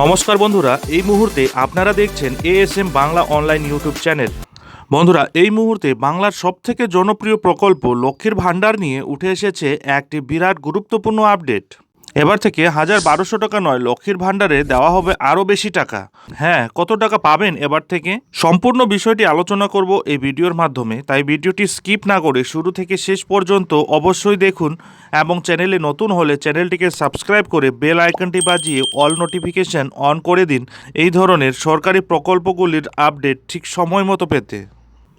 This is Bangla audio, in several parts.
নমস্কার বন্ধুরা, এই মুহূর্তে আপনারা দেখছেন ASM Bangla online YouTube channel বন্ধুরা, এই মুহূর্তে বাংলার সবথেকে জনপ্রিয় প্রকল্প লক্ষ্মীর ভাণ্ডার নিয়ে উঠে এসেছে একটি বিরাট গুরুত্বপূর্ণ আপডেট এবার থেকে হাজার বারোশো টাকা নয়, লক্ষ্মীর ভাণ্ডারে দেওয়া হবে আরও বেশি টাকা। হ্যাঁ কত টাকা পাবেন এবার থেকে? সম্পূর্ণ বিষয়টি আলোচনা করব এই ভিডিওর মাধ্যমে, তাই ভিডিওটি স্কিপ না করে শুরু থেকে শেষ পর্যন্ত অবশ্যই দেখুন এবং চ্যানেলে নতুন হলে চ্যানেলটিকে সাবস্ক্রাইব করে বেল আইকনটি বাজিয়ে অল নোটিফিকেশন অন করে দিন এই ধরনের সরকারি প্রকল্পগুলির আপডেট ঠিক সময় মতো পেতে।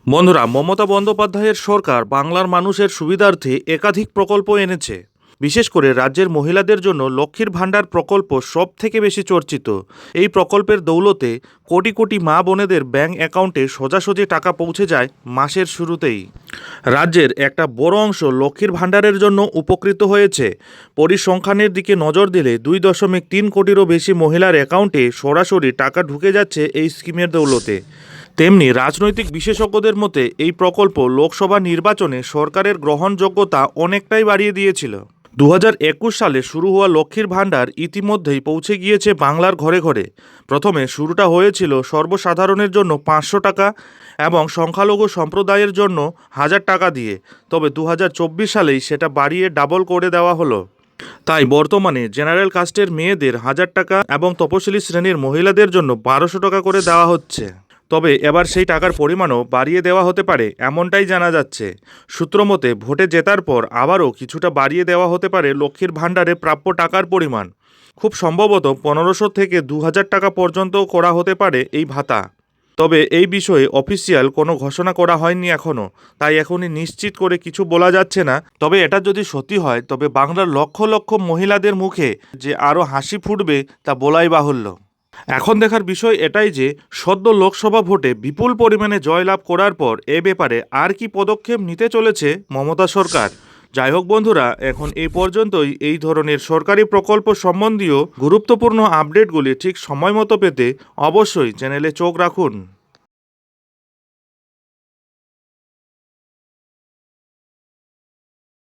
বন্ধুরা, মমতা বন্দ্যোপাধ্যায়ের সরকার বাংলার মানুষের সুবিধার্থে একাধিক প্রকল্প এনেছে। বিশেষ করে রাজ্যের মহিলাদের জন্য লক্ষ্মীর ভাণ্ডার প্রকল্প সব থেকে বেশি চর্চিত। এই প্রকল্পের দৌলতে কোটি কোটি মা বোনেদের ব্যাংক অ্যাকাউন্টে সোজাসুজি টাকা পৌঁছে যায় মাসের শুরুতেই। রাজ্যের একটা বড় অংশ লক্ষ্মীর ভাণ্ডারের জন্য উপকৃত হয়েছে। পরিসংখ্যানের দিকে নজর দিলে দুই দশমিক তিন কোটিরও বেশি মহিলার অ্যাকাউন্টে সরাসরি টাকা ঢুকে যাচ্ছে এই স্কিমের দৌলতে। তেমনি রাজনৈতিক বিশেষজ্ঞদের মতে এই প্রকল্প লোকসভা নির্বাচনে সরকারের গ্রহণযোগ্যতা অনেকটাই বাড়িয়ে দিয়েছিল। দু সালে শুরু হওয়া লক্ষ্মীর ভাণ্ডার ইতিমধ্যেই পৌঁছে গিয়েছে বাংলার ঘরে ঘরে। প্রথমে শুরুটা হয়েছিল সর্বসাধারণের জন্য পাঁচশো টাকা এবং সংখ্যালঘু সম্প্রদায়ের জন্য হাজার টাকা দিয়ে। তবে দু হাজার চব্বিশ সালেই সেটা বাড়িয়ে ডাবল করে দেওয়া হলো। তাই বর্তমানে জেনারেল কাস্টের মেয়েদের হাজার টাকা এবং তপশিলি শ্রেণির মহিলাদের জন্য বারোশো টাকা করে দেওয়া হচ্ছে। তবে এবার সেই টাকার পরিমাণও বাড়িয়ে দেওয়া হতে পারে, এমনটাই জানা যাচ্ছে। সূত্রমতে ভোটে জেতার পর আবারও কিছুটা বাড়িয়ে দেওয়া হতে পারে লক্ষ্মীর ভাণ্ডারে প্রাপ্য টাকার পরিমাণ। খুব সম্ভবত পনেরোশো থেকে দু হাজার টাকা পর্যন্ত করা হতে পারে এই ভাতা। তবে এই বিষয়ে অফিসিয়াল কোনো ঘোষণা করা হয়নি এখনও তাই এখনই নিশ্চিত করে কিছু বলা যাচ্ছে না। তবে এটা যদি সত্যি হয়, তবে বাংলার লক্ষ লক্ষ মহিলাদের মুখে যে আরও হাসি ফুটবে তা বলাই বাহুল্য। এখন দেখার বিষয় এটাই যে সদ্য লোকসভা ভোটে বিপুল পরিমাণে জয়লাভ করার পর এ ব্যাপারে আর কি পদক্ষেপ নিতে চলেছে মমতা সরকার। যাই হোক বন্ধুরা, এখন এই পর্যন্তই এই ধরনের সরকারি প্রকল্প সম্বন্ধীয় গুরুত্বপূর্ণ আপডেটগুলি ঠিক সময় মতো পেতে অবশ্যই চ্যানেলে চোখ রাখুন।